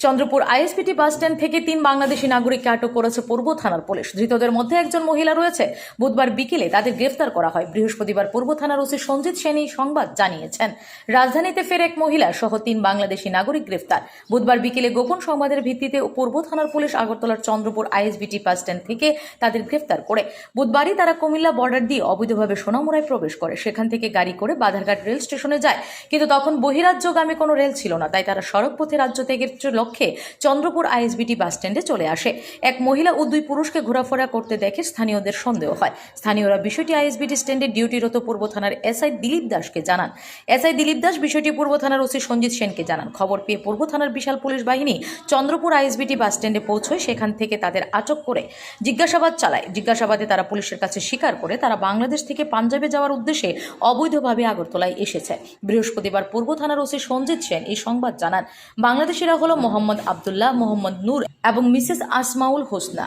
Chandrapur আইএসপিটি bus stand থেকে তিন বাংলাদেশি নাগরিককে আটক করেছে পূর্ব থানার পুলিশ। ধৃতদের মধ্যে একজন মহিলা রয়েছে। বুধবার বিকেলে তাদের গ্রেফতার করা হয়। বৃহস্পতিবার পূর্ব থানার ওসি সঞ্জিত সেন এই সংবাদ জানিয়েছেন। রাজধানীতে ফের এক মহিলা সহ তিন বাংলাদেশি নাগরিক গ্রেফতার। বুধবার বিকেলে গোপন সংবাদের ভিত্তিতে পূর্ব থানার পুলিশ আগরতলার চন্দ্রপুর আইএসবিটি বাস স্ট্যান্ড থেকে তাদের গ্রেফতার করে। বুধবারই তারা কুমিল্লা বর্ডার দিয়ে অবৈধভাবে সোনামুড়ায় প্রবেশ করে। সেখান থেকে গাড়ি করে বাধারঘাট রেল স্টেশনে যায়। কিন্তু তখন বহিরাজ্যগামী কোনো রেল ছিল না। তাই তারা সড়ক পথে রাজ্য ত্যাগের লক্ষ্যে চন্দ্রপুর আইএসবিটি বাস স্ট্যান্ডে চলে আসে। এক মহিলা ও দুই পুরুষকে ঘোরাফেরা করতে দেখে স্থানীয়দের সন্দেহ হয়। স্থানীয়রা বিষয়টি আইএসবিটি স্ট্যান্ডে ডিউটিরত পূর্ব থানার এসআই দিলীপ দাসকে জানান। এসআই দিলীপ দাস বিষয়টি পূর্ব থানার ওসি সঞ্জিত সেনকে জানান। খবর পেয়ে পূর্ব থানার বিশাল পুলিশ বাহিনী চন্দ্রপুর আইএসবিটি বাস স্ট্যান্ডে পৌঁছয়। সেখান থেকে তাদের আটক করে জিজ্ঞাসাবাদ চালায়। জিজ্ঞাসাবাদে তারা পুলিশের কাছে স্বীকার করে তারা বাংলাদেশ থেকে পাঞ্জাবে যাওয়ার উদ্দেশ্যে অবৈধভাবে আগরতলায় এসেছে। বৃহস্পতিবার পূর্ব থানার ওসি সঞ্জিত সেন এই সংবাদ জানান। বাংলাদেশিরা হলো মোহাম্মদ আবদুল্লাহ, মোহাম্মদ নূর এবং মিসেস আসমাউল হোসনা।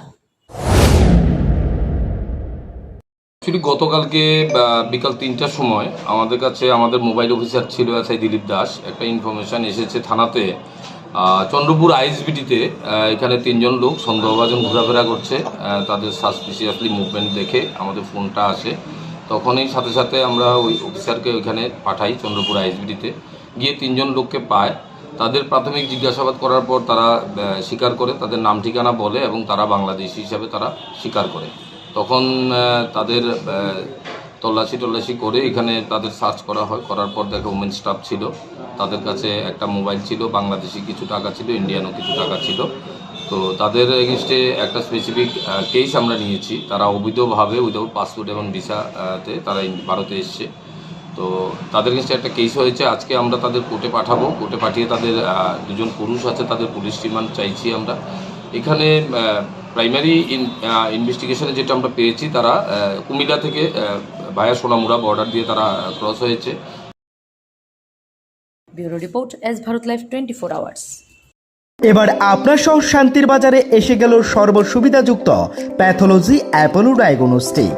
অ্যাকচুয়ালি গতকালকে বিকাল তিনটার সময় আমাদের কাছে আমাদের মোবাইল অফিসার ছিল এসআই দিলীপ দাস। একটা ইনফরমেশন এসেছে থানাতে। চন্দ্রপুর আইএসবিটিতে এখানে তিনজন লোক সন্দেহভাজন ঘোরাফেরা করছে। তাদের সাসপিসিয়াসলি মুভমেন্ট দেখে আমাদের ফোনটা আসে। তখনই সাথে সাথে আমরা ওই অফিসারকে ওইখানে পাঠাই চন্দ্রপুর আইএসবিটিতে। গিয়ে তিনজন লোককে পায়। তাদের প্রাথমিক জিজ্ঞাসাবাদ করার পর তারা স্বীকার করে, তাদের নাম ঠিকানা বলে এবং তারা বাংলাদেশি হিসাবে তারা স্বীকার করে। তখন তাদের তল্লাশি টল্লাশি করে এখানে তাদের সার্চ করা হয়। করার পর দেখে ওমেন স্টাফ ছিল। তাদের কাছে একটা মোবাইল ছিল, বাংলাদেশি কিছু টাকা ছিল, ইন্ডিয়ানও কিছু টাকা ছিল। তো তাদের এগেনস্টে একটা স্পেসিফিক কেস আমরা নিয়েছি। তারা অবৈধভাবে উইদাউট পাসপোর্ট এবং ভিসাতে তারা ভারতে এসছে। তো তাদের কাছে একটা কেস হয়েছে আজকে আমরা তাদের কোর্টে পাঠাবো। কোর্টে পাঠিয়ে তাদের দুজন পুরুষ আছে তাদের পুলিশ রিমান্ড চাইছি আমরা। এখানে প্রাইমারি ইনভেস্টিগেশনে যেটা আমরা পেয়েছি তারা কুমিল্লা থেকে ভায়া সোনামুড়া বর্ডার দিয়ে তারা ক্রস হয়েছে। Bureau report S Bharat life twenty four hours. এবার আপনার শহর শান্তির বাজারে এসে গেল সর্বসুবিধাযুক্ত প্যাথোলজি অ্যাপোলো ডায়াগনস্টিক।